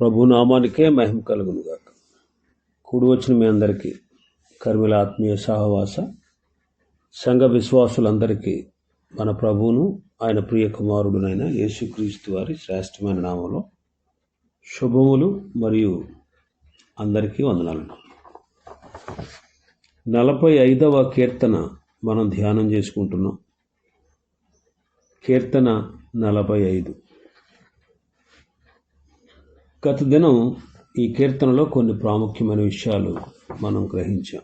ప్రభు నామానికే మహిమ కలుగునుగాక. కూడి వచ్చిన మీ అందరికీ కర్మిల ఆత్మీయ సహవాస సంఘ విశ్వాసులందరికీ మన ప్రభువును ఆయన ప్రియ కుమారుడునైన యేసుక్రీస్తు వారి శ్రేష్టమైన నామంలో శుభములు మరియు అందరికీ వందనాలు. నలభై ఐదవ కీర్తన మనం ధ్యానం చేసుకుంటున్నాం. కీర్తన నలభై ఐదు. గత దినం ఈ కీర్తనలో కొన్ని ప్రాముఖ్యమైన విషయాలు మనం గ్రహించాం.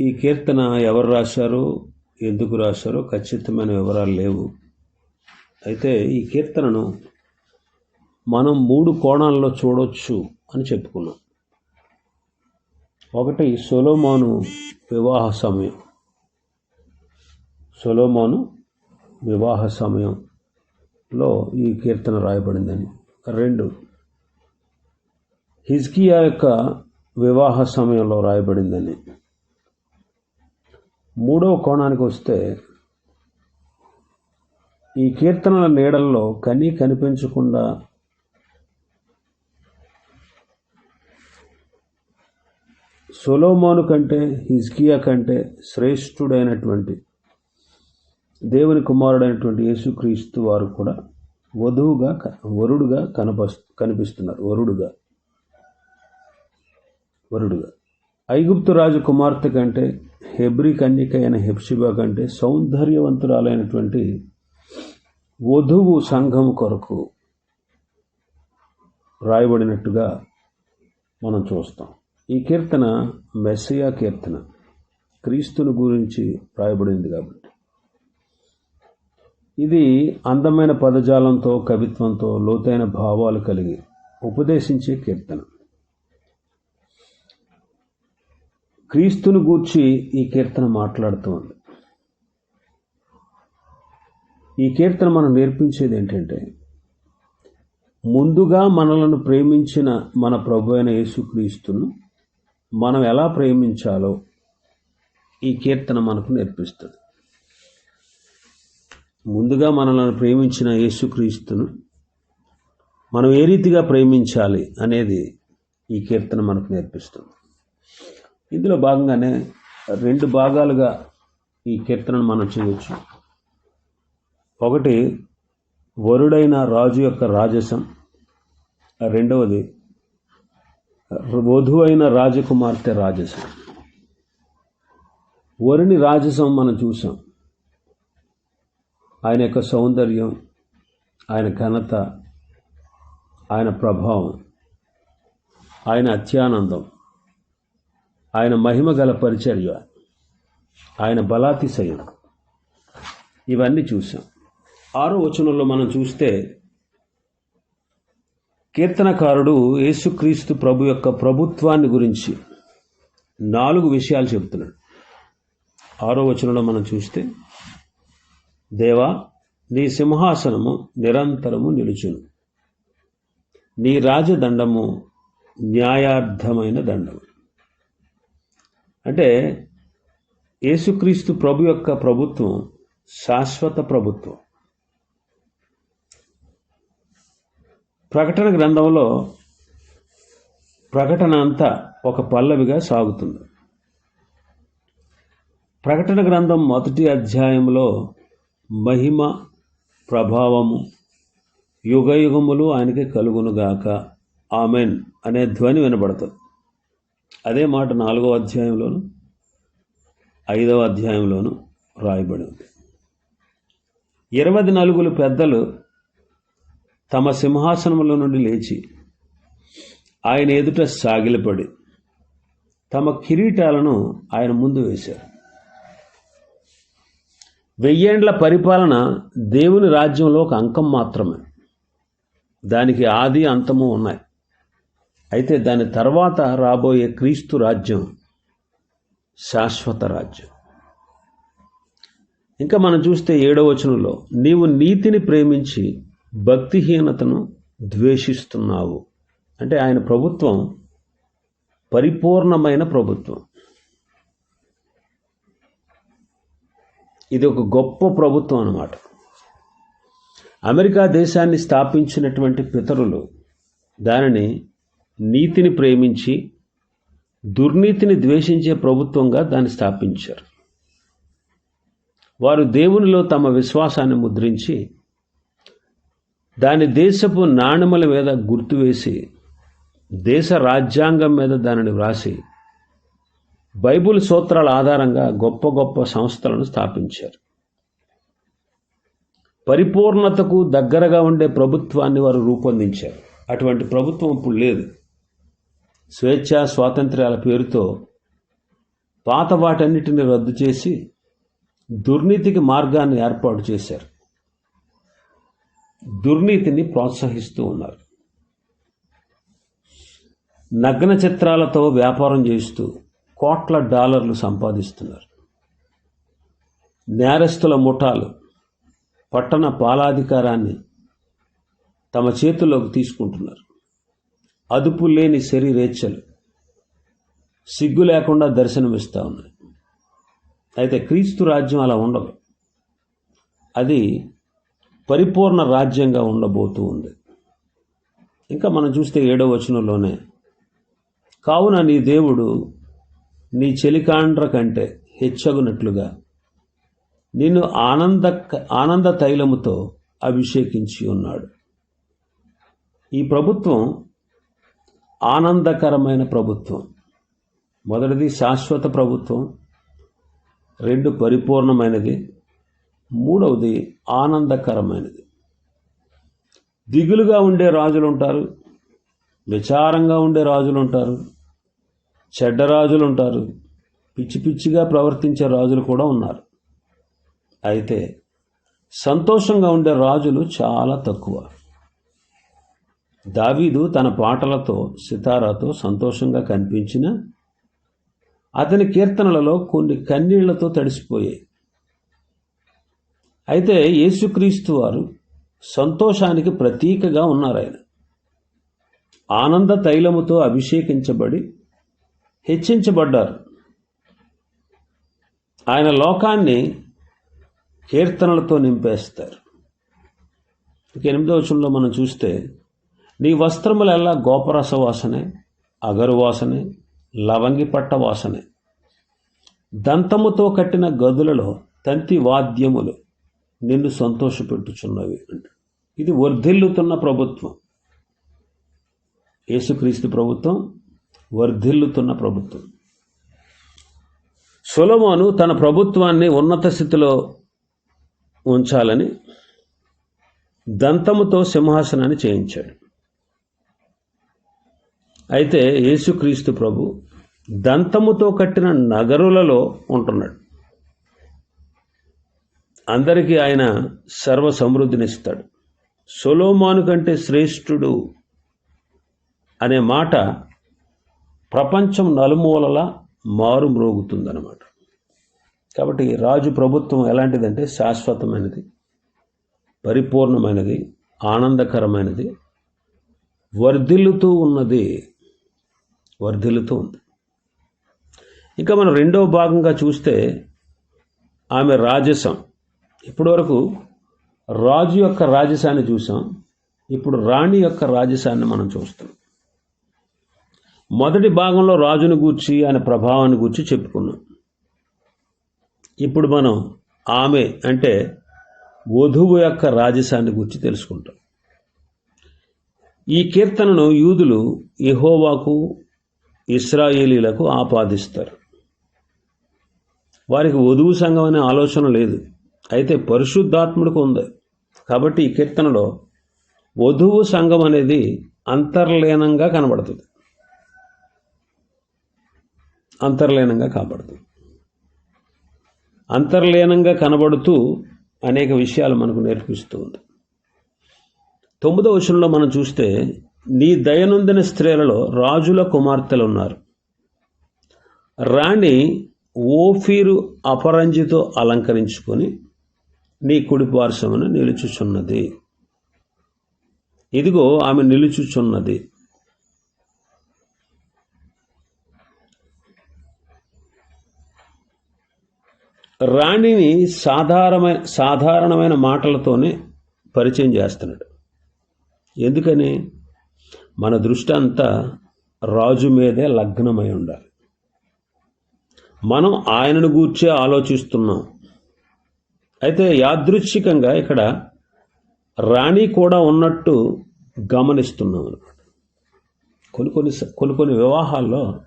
ఈ కీర్తన ఎవరు రాశారో ఎందుకు రాశారో ఖచ్చితమైన వివరాలు లేవు. అయితే ఈ కీర్తనను మనం మూడు కోణాల్లో చూడొచ్చు అని చెప్పుకున్నాం. ఒకటి సొలోమోను వివాహ సమయం. సొలోమోను వివాహ సమయం. లో ఈ కీర్తన రాయబడిందని రెండు. హిజ్కియా యొక్క వివాహ సమయంలో రాయబడిందని మూడవ కోణానికి వస్తే ఈ కీర్తనల నీడల్లో కనీ కనిపించకుండా సొలోమోను కంటే హిజ్కియా కంటే శ్రేష్ఠుడైనటువంటి దేవుని కుమారుడైనటువంటి యేసుక్రీస్తు వారు కూడా వధువుగా వరుడుగా కనపస్ కనిపిస్తున్నారు. వరుడుగా. వరుడుగా. ఐగుప్తు రాజు కుమార్తె కంటే హెబ్రి కన్యక అయిన హెప్సిబా కంటే సౌందర్యవంతురాలైనటువంటి వధువు సంఘం కొరకు రాయబడినట్టుగా మనం చూస్తాం. ఈ కీర్తన మెస్సియా కీర్తన. క్రీస్తుని గురించి రాయబడింది కాబట్టి. ఇది అందమైన పదజాలంతో కవిత్వంతో లోతైన భావాలు కలిగి ఉపదేశించే కీర్తన. క్రీస్తును గూర్చి ఈ కీర్తన మాట్లాడుతోంది. ఈ కీర్తన మనం నేర్పించేది ఏంటంటే ముందుగా మనలను ప్రేమించిన మన ప్రభు అయిన యేసుక్రీస్తును మనం ఎలా ప్రేమించాలో ఈ కీర్తన మనకు నేర్పిస్తుంది. ముందుగా మనల్ని ప్రేమించిన యేసుక్రీస్తును మనం ఏ రీతిగా ప్రేమించాలి అనేది ఈ కీర్తన మనకు నేర్పిస్తుంది. ఇందులో భాగంగానే రెండు భాగాలుగా ఈ కీర్తనను మనం చేయవచ్చు ఒకటి వరుడైన రాజు యొక్క రాజసం. రెండవది వధువైన రాజకుమార్తె రాజసం. వరుని రాజసం మనం చూసాం. ఆయన యొక్క సౌందర్యం ఆయన ఘనత ఆయన ప్రభావం ఆయన అత్యానందం ఆయన మహిమ గల పరిచర్య ఆయన బలాతిశయం. ఇవన్నీ చూసాం ఆరో వచనంలో మనం చూస్తే కీర్తనకారుడు యేసుక్రీస్తు ప్రభు యొక్క ప్రభుత్వాన్ని గురించి నాలుగు విషయాలు చెబుతున్నాడు. ఆరో వచనంలో మనం చూస్తే దేవా నీ సింహాసనము నిరంతరము నిలుచును. నీ రాజదండము న్యాయార్థమైన దండము. అంటే యేసుక్రీస్తు ప్రభు యొక్క ప్రభుత్వం శాశ్వత ప్రభుత్వం. ప్రకటన గ్రంథంలో ప్రకటన అంతా ఒక పల్లవిగా సాగుతుంది. ప్రకటన గ్రంథం మొదటి అధ్యాయంలో మహిమ ప్రభావము యుగయుగములు ఆయనకి కలుగునుగాక. ఆమెన్ అనే ధ్వని వినబడుతుంది. అదే మాట నాలుగో అధ్యాయంలోను ఐదవ అధ్యాయంలోను రాయబడి ఉంది ఇరవై నలుగురు పెద్దలు తమ సింహాసనముల నుండి లేచి ఆయన ఎదుట సాగిలపడి తమ కిరీటాలను ఆయన ముందు వేశారు. వెయ్యేండ్ల పరిపాలన దేవుని రాజ్యంలో ఒక అంకం మాత్రమే. దానికి ఆది అంతము ఉన్నాయి. అయితే దాని తర్వాత రాబోయే క్రీస్తు రాజ్యం శాశ్వత రాజ్యం. ఇంకా మనం చూస్తే ఏడవ వచనంలో నీవు నీతిని ప్రేమించి భక్తిహీనతను ద్వేషిస్తున్నావు. అంటే ఆయన ప్రభుత్వం పరిపూర్ణమైన ప్రభుత్వం. ఇది ఒక గొప్ప ప్రభుత్వం అన్నమాట. అమెరికా దేశాన్ని స్థాపించినటువంటి పితరులు దానిని నీతిని ప్రేమించి దుర్నీతిని ద్వేషించే ప్రభుత్వంగా దాన్ని స్థాపించారు. వారు దేవునిలో తమ విశ్వాసాన్ని ముద్రించి దాని దేశపు నాణముల మీద గుర్తు వేసి దేశ రాజ్యాంగం మీద దానిని వ్రాసి బైబిల్ సూత్రాల ఆధారంగా గొప్ప గొప్ప సంస్థలను స్థాపించారు. పరిపూర్ణతకు దగ్గరగా ఉండే ప్రభుత్వాన్ని వారు రూపొందించారు. అటువంటి ప్రభుత్వం ఇప్పుడు లేదు. స్వేచ్ఛ స్వాతంత్ర్యాల పేరుతో పాత వాటన్నిటిని రద్దు చేసి దుర్నీతికి మార్గాన్ని ఏర్పాటు చేశారు. దుర్నీతిని ప్రోత్సహిస్తూ ఉన్నారు. నగ్న చిత్రాలతో వ్యాపారం చేస్తూ కోట్ల డాలర్లు సంపాదిస్తున్నారు. నేరస్తుల ముఠాలు పట్టణ పాలాధికారాన్ని తమ చేతుల్లోకి తీసుకుంటున్నారు. అదుపు లేని శరీరేచ్ఛలు సిగ్గు లేకుండా దర్శనమిస్తూ ఉన్నాయి. అయితే క్రీస్తు రాజ్యం అలా ఉండదు. అది పరిపూర్ణ రాజ్యంగా ఉండబోతూ ఉంది. ఇంకా మనం చూస్తే ఏడవ వచనంలోనే కావున నీ దేవుడు నీ చెలికాండ్ర కంటే హెచ్చగునట్లుగా నిన్ను ఆనంద ఆనంద తైలముతో అభిషేకించి ఉన్నాడు. ఈ ప్రభుత్వం ఆనందకరమైన ప్రభుత్వం. మొదటిది శాశ్వత ప్రభుత్వం రెండు పరిపూర్ణమైనది మూడవది ఆనందకరమైనది. దిగులుగా ఉండే రాజులు ఉంటారు విచారంగా ఉండే రాజులు ఉంటారు చెడ్డ రాజులు ఉంటారు పిచ్చి పిచ్చిగా ప్రవర్తించే రాజులు కూడా ఉన్నారు. అయితే సంతోషంగా ఉండే రాజులు చాలా తక్కువ. దావీదు తన పాటలతో సితారాతో సంతోషంగా కనిపించిన అతని కీర్తనలలో కొన్ని కన్నీళ్ళతో తడిసిపోయాయి. అయితే యేసుక్రీస్తు వారు సంతోషానికి ప్రతీకగా ఉన్నారు ఆయన. ఆనంద తైలముతో అభిషేకించబడి హెచ్చించబడ్డారు. ఆయన లోకాన్ని కీర్తనలతో నింపేస్తారు. ఇక ఎనిమిదవ వచనంలో మనం చూస్తే నీ వస్త్రములెల్లా గోపరస వాసనే అగరు వాసనే లవంగి పట్ట వాసనే. దంతముతో కట్టిన గదులలో తంతి వాద్యములు నిన్ను సంతోషపెట్టుచున్నవి అంట. ఇది వర్ధిల్లుతున్న ప్రభుత్వం. యేసుక్రీస్తు ప్రభుత్వం వర్ధిల్లుతున్న ప్రభుత్వం. సొలమోను తన ప్రభుత్వాన్ని ఉన్నత స్థితిలో ఉంచాలని దంతముతో సింహాసనాన్ని చేయించాడు. అయితే యేసుక్రీస్తు ప్రభు దంతముతో కట్టిన నగరులలో ఉంటున్నాడు. అందరికీ ఆయన సర్వ సమృద్ధినిస్తాడు సొలోమాను కంటే శ్రేష్ఠుడు అనే మాట ప్రపంచం నలుమూలలా మారు మ్రోగుతుందన్నమాట. కాబట్టి రాజు ప్రభుత్వం ఎలాంటిదంటే శాశ్వతమైనది పరిపూర్ణమైనది ఆనందకరమైనది వర్ధిల్లుతూ ఉన్నది వర్ధిల్లుతూ ఉంది. ఇంకా మనం రెండవ భాగంగా చూస్తే ఆమె రాజసం. ఇప్పటివరకు రాజు యొక్క రాజసాన్ని చూసాం ఇప్పుడు రాణి యొక్క రాజసాన్ని మనం చూస్తాం మొదటి భాగంలో రాజును గూర్చి ఆయన ప్రభావాన్ని గూర్చి చెప్పుకున్నాం. ఇప్పుడు మనం ఆమె అంటే వధువు యొక్క రాజసాన్ని గురించి తెలుసుకుంటాం. ఈ కీర్తనను యూదులు యెహోవాకు ఇస్రాయేలీలకు ఆపాదిస్తారు. వారికి వధువు సంఘం అనే ఆలోచన లేదు. అయితే పరిశుద్ధాత్ముడికి ఉంది. కాబట్టి ఈ కీర్తనలో వధువు సంఘం అనేది అంతర్లీనంగా కనబడుతుంది. అంతర్లీనంగా కనబడుతుంది అంతర్లీనంగా కనబడుతూ అనేక విషయాలు మనకు నేర్పిస్తూ ఉంది. తొమ్మిదవ వచనంలో మనం చూస్తే నీ దయనొందిన స్త్రీలలో రాజుల కుమార్తెలు ఉన్నారు రాణి ఓఫీరు అపరంజితో అలంకరించుకొని నీ కుడి పార్శ్వమున నిలుచుచున్నది. ఇదిగో ఆమె నిలుచుచున్నది. రాణిని సాధారణమైన సాధారణమైన మాటలతోనే పరిచయం చేస్తున్నాడు. ఎందుకని? మన దృష్టి అంతా రాజు మీదే లగ్నమై ఉండాలి. మనం ఆయనను గూర్చే ఆలోచిస్తున్నాం. అయితే యాదృచ్ఛికంగా ఇక్కడ రాణి కూడా ఉన్నట్టు గమనిస్తున్నాం అనమాట. కొన్ని కొన్ని స- కొన్ని కొన్ని వివాహాల్లో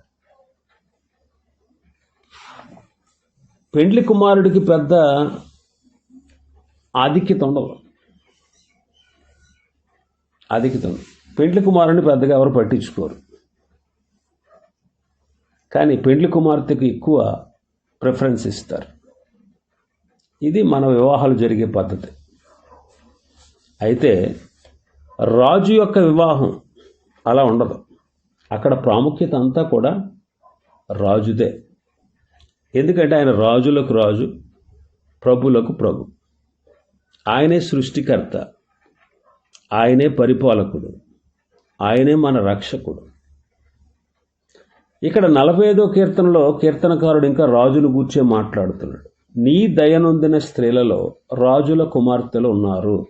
పెండ్లి కుమారుడికి పెద్ద ఆధిక్యత ఉండదు. ఆధిక్యత ఉండదు. పెండ్లి కుమారుడిని పెద్దగా ఎవరు పట్టించుకోరు. కానీ పెండ్లి కుమార్తెకు ఎక్కువ ప్రిఫరెన్స్ ఇస్తారు. ఇది మన వివాహాలు జరిగే పద్ధతి. అయితే రాజు యొక్క వివాహం అలా ఉండదు. అక్కడ ప్రాముఖ్యత అంతా కూడా రాజుదే. ఎందుకంటే ఆయన రాజులకు రాజు ప్రభులకు ప్రభు. ఆయనే సృష్టికర్త. ఆయనే పరిపాలకుడు. ఆయనే మన రక్షకుడు. ఇక్కడ నలభై ఐదో కీర్తనలో కీర్తనకారుడు ఇంకా రాజును గూర్చే మాట్లాడుతున్నాడు. నీ దయనొందిన స్త్రీలలో రాజుల కుమార్తెలు ఉన్నారు.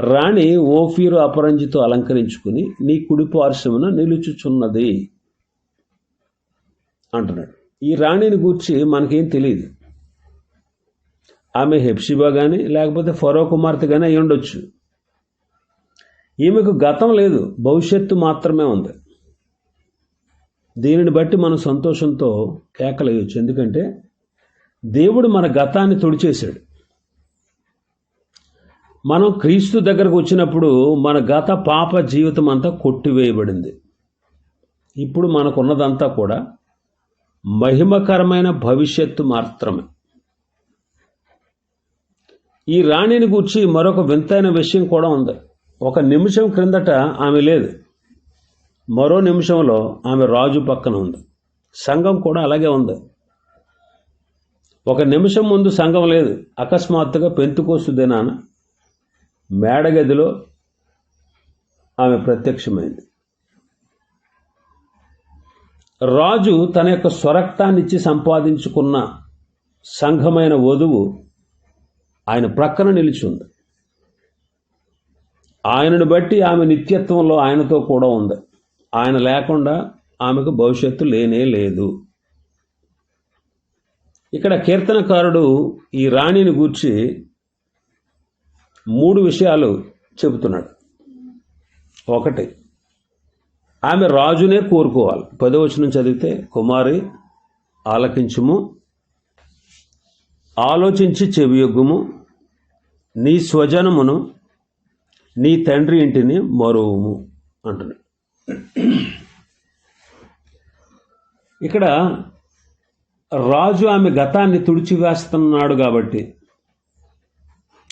రాణి ఓఫీరు అపరంజితో అలంకరించుకుని నీ కుడి పార్శ్వమున నిలుచుచున్నది అంటున్నాడు. ఈ రాణిని గూర్చి మనకేం తెలియదు ఆమె హెప్సిబా కానీ లేకపోతే ఫరో కుమార్తె కానీ అయి ఉండొచ్చు. ఈమెకు గతం లేదు భవిష్యత్తు మాత్రమే ఉంది. దీనిని బట్టి మనం సంతోషంతో కేకలేయచ్చు. ఎందుకంటే దేవుడు మన గతాన్ని తుడిచేశాడు. మనం క్రీస్తు దగ్గరకు వచ్చినప్పుడు మన గత పాప జీవితం అంతా కొట్టివేయబడింది. ఇప్పుడు మనకున్నదంతా కూడా మహిమకరమైన భవిష్యత్తు మాత్రమే. ఈ రాణిని గూర్చి మరొక వింతైన విషయం కూడా ఉంది. ఒక నిమిషం క్రిందట ఆమె లేదు. మరో నిమిషంలో ఆమె రాజు పక్కన ఉంది. సంఘం కూడా అలాగే ఉంది. ఒక నిమిషం ముందు సంఘం లేదు. అకస్మాత్తుగా పెంతుకోసు దినాన మేడగదిలో ఆమె ప్రత్యక్షమైంది. రాజు తన యొక్క స్వరక్తాన్నిచ్చి సంపాదించుకున్న సంఘమైన వధువు ఆయన ప్రక్కన నిలిచి ఉంది ఆయనను బట్టి ఆమె నిత్యత్వంలో ఆయనతో కూడా ఉంది. ఆయన లేకుండా ఆమెకు భవిష్యత్తు లేనే లేదు. ఇక్కడ కీర్తనకారుడు ఈ రాణిని గూర్చి మూడు విషయాలు చెబుతున్నాడు. ఒకటి ఆమె రాజునే కోరుకోవాలి. పదవచనం చదివితే కుమారి ఆలకించుము. ఆలోచించి చెవియొగ్గుము. నీ స్వజనమును నీ తండ్రి ఇంటిని మరువుము అంటున్నాడు. ఇక్కడ రాజు ఆమె గతాన్ని తుడిచివేస్తున్నాడు కాబట్టి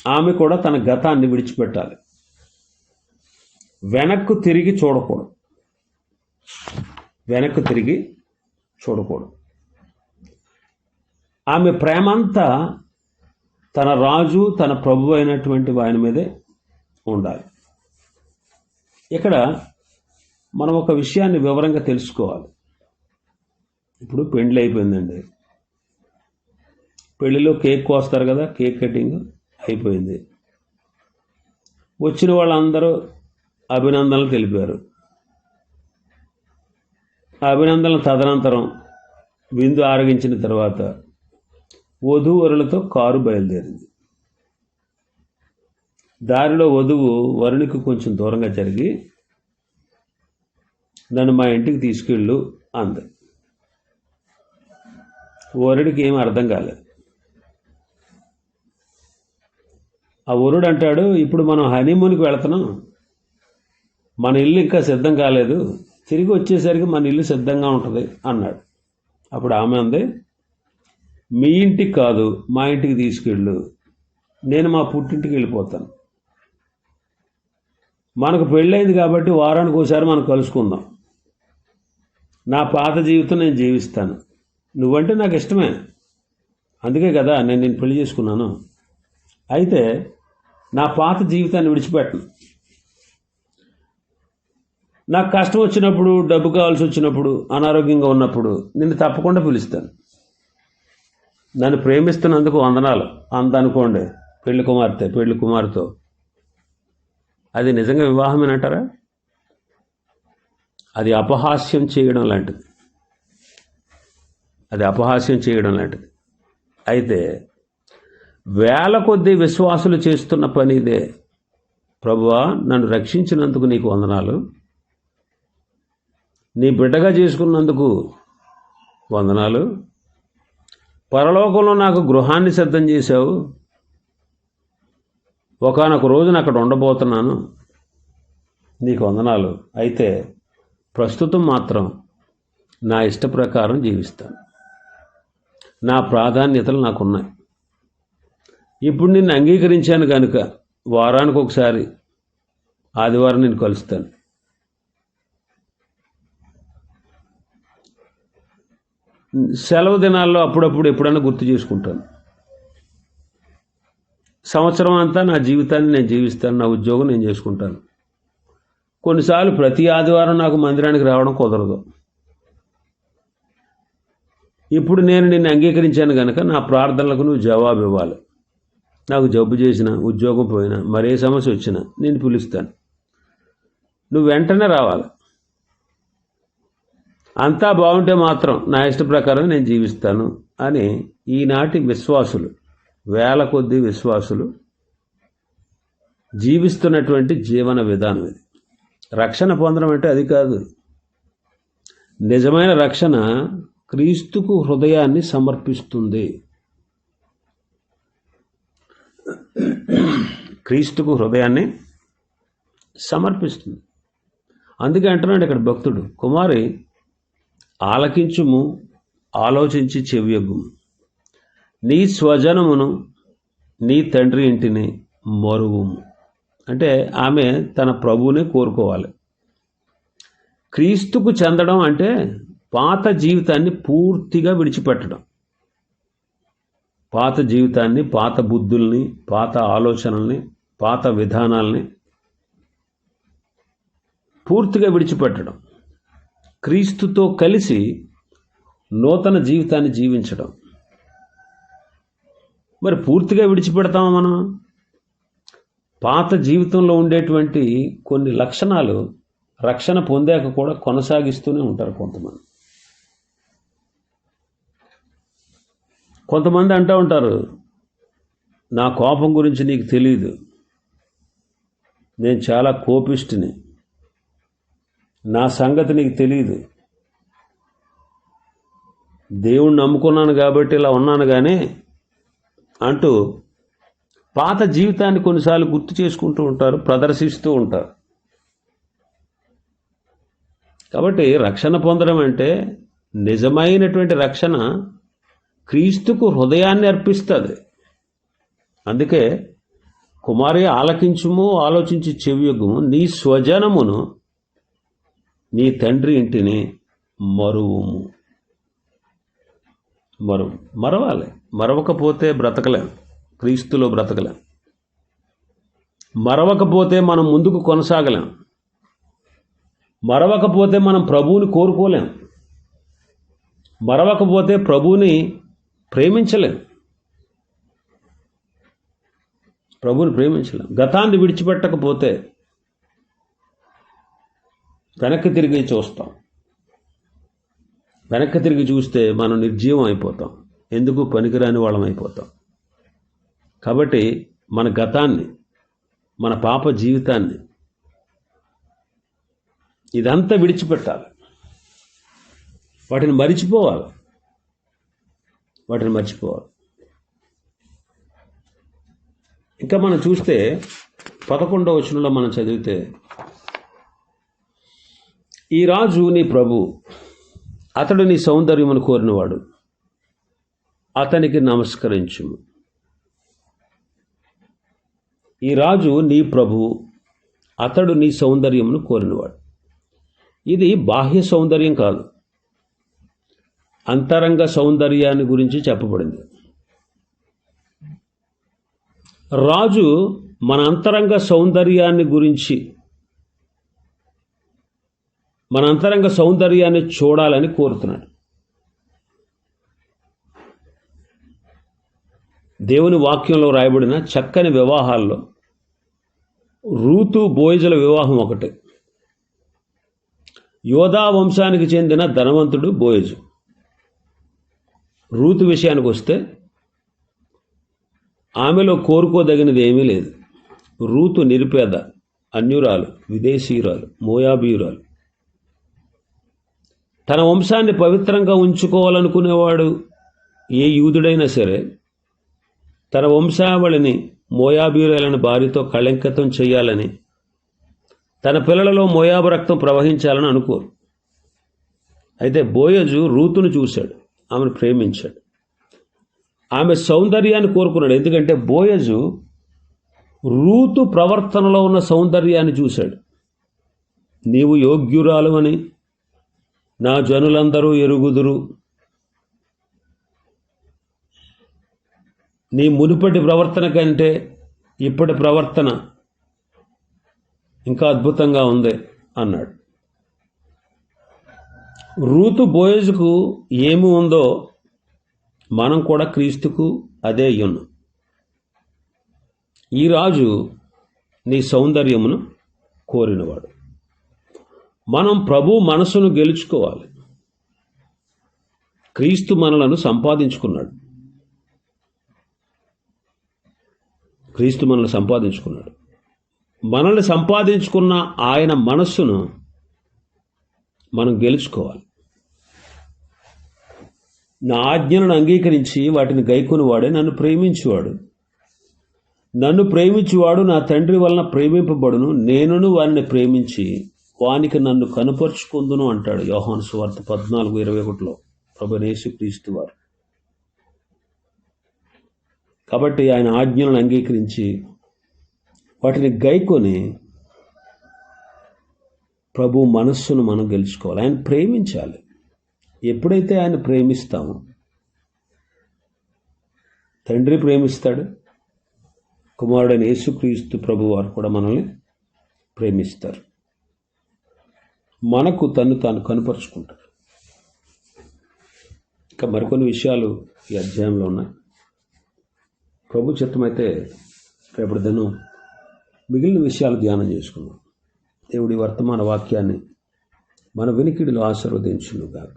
ఆమె కూడా తన గతాన్ని విడిచిపెట్టాలి. వెనక్కు తిరిగి చూడకూడదు. వెనక్కు తిరిగి చూడకూడదు. ఆమె ప్రేమంతా తన రాజు తన ప్రభు అయినటువంటి ఆయన మీదే ఉండాలి. ఇక్కడ మనం ఒక విషయాన్ని వివరంగా తెలుసుకోవాలి. ఇప్పుడు పెండ్లి అయిపోయిందండి. పెళ్ళిలో కేక్ కోస్తారు కదా కేక్ కటింగ్ అయిపోయింది. వచ్చిన వాళ్ళందరూ అభినందనలు తెలిపారు. అభినందనలు తదనంతరం విందు ఆరగించిన తర్వాత వధూవరులతో కారు బయలుదేరింది. దారిలో వధువు వరునికి కొంచెం దూరంగా జరిగి నన్ను మా ఇంటికి తీసుకెళ్ళు అంది. వరుడికి ఏం అర్థం కాలేదు. ఆ వరుడు అంటాడు ఇప్పుడు మనం హనీమూన్కి వెళుతున్నాం. మన ఇల్లు ఇంకా సిద్ధం కాలేదు. తిరిగి వచ్చేసరికి మన ఇల్లు సిద్ధంగా ఉంటుంది అన్నాడు. అప్పుడు ఆమె అంది మీ ఇంటికి కాదు మా ఇంటికి తీసుకెళ్ళు. నేను మా పుట్టింటికి వెళ్ళిపోతాను. మనకు పెళ్ళైంది కాబట్టి వారానికి ఒకసారి మనం కలుసుకుందాం. నా పాత జీవితం నేను జీవిస్తాను. నువ్వంటే నాకు ఇష్టమే. అందుకే కదా నేను నేను పెళ్ళి చేసుకున్నాను. అయితే నా పాత జీవితాన్ని విడిచిపెట్టను. నాకు కష్టం వచ్చినప్పుడు డబ్బు కావాల్సి వచ్చినప్పుడు అనారోగ్యంగా ఉన్నప్పుడు నిన్ను తప్పకుండా పిలుస్తాను. నన్ను ప్రేమిస్తున్నందుకు వందనాలు. అంత అనుకోండి పెళ్ళి కుమార్తె పెళ్ళి కుమార్తో. అది నిజంగా వివాహమేనంటారా అది అపహాస్యం చేయడం లాంటిది. అది అపహాస్యం చేయడం లాంటిది. అయితే వేల కొద్దీ విశ్వాసులు చేస్తున్న పని ఇదే ప్రభువా నన్ను రక్షించినందుకు నీకు వందనాలు. నీ బిడ్డగా చేసుకున్నందుకు వందనాలు. పరలోకంలో నాకు గృహాన్ని సిద్ధం చేశావు. ఒకనొక రోజున అక్కడ ఉండబోతున్నాను. నీకు వందనాలు. అయితే ప్రస్తుతం మాత్రం నా ఇష్ట ప్రకారం జీవిస్తాను నా ప్రాధాన్యతలు నాకున్నాయి. ఇప్పుడు నిన్ను అంగీకరించాను కనుక వారానికి ఒకసారి ఆదివారం నేను కలుస్తాను. సెలవు దినాల్లో అప్పుడప్పుడు ఎప్పుడైనా గుర్తు చేసుకుంటాను. సంవత్సరం అంతా నా జీవితాన్ని నేను జీవిస్తాను నా ఉద్యోగం నేను చేసుకుంటాను. కొన్నిసార్లు ప్రతి ఆదివారం నాకు మందిరానికి రావడం కుదరదు. ఇప్పుడు నేను నిన్ను అంగీకరించాను కనుక నా ప్రార్థనలకు నువ్వు జవాబు ఇవ్వాలి. నాకు జబ్బు చేసిన ఉద్యోగం పోయినా మరే సమస్య వచ్చినా నేను పిలుస్తాను. నువ్వు వెంటనే రావాలి. అంతా బాగుంటే మాత్రం నా ఇష్ట ప్రకారం నేను జీవిస్తాను అని ఈనాటి విశ్వాసులు వేల కొద్ది విశ్వాసులు జీవిస్తున్నటువంటి జీవన విధానం ఇది. రక్షణ పొందడం అంటే అది కాదు. నిజమైన రక్షణ క్రీస్తుకు హృదయాన్ని సమర్పిస్తుంది. క్రీస్తుకు హృదయాన్ని సమర్పిస్తుంది. అందుకే అంటున్నాడు ఇక్కడ భక్తుడు కుమారి ఆలకించుము ఆలోచించి చెవియగ్గుము నీ స్వజనమును నీ తండ్రి ఇంటిని మరువుము అంటే ఆమె తన ప్రభువునే కోరుకోవాలి. క్రీస్తుకు చెందడం అంటే పాత జీవితాన్ని పూర్తిగా విడిచిపెట్టడం. పాత జీవితాన్ని పాత బుద్ధుల్ని పాత ఆలోచనల్ని పాత విధానాల్ని పూర్తిగా విడిచిపెట్టడం. క్రీస్తుతో కలిసి నూతన జీవితాన్ని జీవించడం. మరి పూర్తిగా విడిచిపెడతామా మనం? పాత జీవితంలో ఉండేటువంటి కొన్ని లక్షణాలు రక్షణ పొందాక కూడా కొనసాగిస్తూనే ఉంటారు కొంతమంది. కొంతమంది అంటూ ఉంటారు నా కోపం గురించి నీకు తెలియదు నేను చాలా కోపిష్టిని. నా సంగతి నీకు తెలియదు దేవుణ్ణి నమ్ముకున్నాను కాబట్టి ఇలా ఉన్నాను కానీ అంటూ పాత జీవితాన్ని కొన్నిసార్లు గుర్తు చేసుకుంటూ ఉంటారు ప్రదర్శిస్తూ ఉంటారు. కాబట్టి రక్షణ పొందడం అంటే నిజమైనటువంటి రక్షణ క్రీస్తుకు హృదయాన్ని అర్పిస్తుంది. అందుకే కుమారి ఆలకించుము ఆలోచించి చెవియొగ్గుము నీ స్వజనమును నీ తండ్రి ఇంటిని మరువుము. మరువు మరవాలి. మరవకపోతే బ్రతకలేం. క్రీస్తులో బ్రతకలేం. మరవకపోతే మనం ముందుకు కొనసాగలేం. మరవకపోతే మనం ప్రభువుని కోరుకోలేం. మరవకపోతే ప్రభువుని ప్రేమించలేం. ప్రభువుని ప్రేమించలేం. గతాన్ని విడిచిపెట్టకపోతే వెనక్కి తిరిగి చూస్తాం. వెనక్కి తిరిగి చూస్తే మనం నిర్జీవం అయిపోతాం. ఎందుకు? పనికిరాని వాళ్ళం అయిపోతాం. కాబట్టి మన గతాన్ని మన పాప జీవితాన్ని ఇదంతా విడిచిపెట్టాలి. వాటిని మరిచిపోవాలి. వాటిని మర్చిపోవాలి. ఇంకా మనం చూస్తే పదకొండవ వచనంలో మనం చదివితే ఈ రాజు నీ ప్రభు. అతడు నీ సౌందర్యమును కోరినవాడు. అతనికి నమస్కరించుము. ఈ రాజు నీ ప్రభు. అతడు నీ సౌందర్యమును కోరినవాడు. ఇది బాహ్య సౌందర్యం కాదు. అంతరంగ సౌందర్యాన్ని గురించి చెప్పబడింది. రాజు మన అంతరంగ సౌందర్యాన్ని గురించి మన అంతరంగ సౌందర్యాన్ని చూడాలని కోరుతున్నాడు. దేవుని వాక్యంలో రాయబడిన చక్కని వివాహాల్లో రూతు బోయజుల వివాహం ఒకటి. యోధా వంశానికి చెందిన ధనవంతుడు బోయజు. రూతు విషయానికి వస్తే ఆమెలో కోరుకోదగినది ఏమీ లేదు. రూతు నిరుపేద అన్యురాలు విదేశీయురాలు మోయాబీయురాలు. తన వంశాన్ని పవిత్రంగా ఉంచుకోవాలనుకునేవాడు ఏ యూదుడైనా సరే తన వంశావళిని మోయాబీయురాలని భార్యతో కళంకితం చేయాలని తన పిల్లలలో మోయాబు రక్తం ప్రవహించాలని అనుకోరు. అయితే బోయజు రూతును చూశాడు ఆమెను ప్రేమించాడు. ఆమె సౌందర్యాన్ని కోరుకున్నాడు ఎందుకంటే బోయజు రూతు ప్రవర్తనలో ఉన్న సౌందర్యాన్ని చూశాడు. నీవు యోగ్యురాలు అని నా జనులందరూ ఎరుగుదురు. నీ మునుపటి ప్రవర్తన కంటే ఇప్పటి ప్రవర్తన ఇంకా అద్భుతంగా ఉంది అన్నాడు. రూతు బోయజుకు ఏమి ఉందో మనం కూడా క్రీస్తుకు అదే అయ్యున్నాం ఈ రాజు నీ సౌందర్యమును కోరినవాడు. మనం ప్రభు మనసును గెలుచుకోవాలి. క్రీస్తు మనలను సంపాదించుకున్నాడు. క్రీస్తు మనల్ని సంపాదించుకున్నాడు. మనల్ని సంపాదించుకున్న ఆయన మనస్సును మనం గెలుచుకోవాలి. నా ఆజ్ఞలను అంగీకరించి వాటిని గైకొని వాడే నన్ను ప్రేమించువాడు. నన్ను ప్రేమించువాడు నా తండ్రి వలన ప్రేమింపబడును. నేనును వారిని ప్రేమించి వానికి నన్ను కనుపరుచుకుందును అంటాడు యోహాను సువార్త పద్నాలుగు ఇరవై ఒకటిలో. ప్రభునేసు క్రీస్తు వారు. కాబట్టి ఆయన ఆజ్ఞలను అంగీకరించి వాటిని గైకొని ప్రభు మనస్సును మనం గెలుచుకోవాలి. ఆయన ప్రేమించాలి. ఎప్పుడైతే ఆయన ప్రేమిస్తామో తండ్రి ప్రేమిస్తాడు. కుమారుడైన యేసుక్రీస్తు ప్రభు వారు కూడా మనల్ని ప్రేమిస్తారు. మనకు తను తాను కనుపరుచుకుంటాడు. ఇంకా మరికొన్ని విషయాలు ఈ అధ్యాయంలో ఉన్నాయి. ప్రభు చిత్తమైతే రేపటి దినం మిగిలిన విషయాలు ధ్యానం చేసుకున్నాం దేవుడి వర్తమాన వాక్యాన్ని మన వినికిడిలో ఆశీర్వదించునుగాక.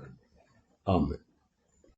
ఆమె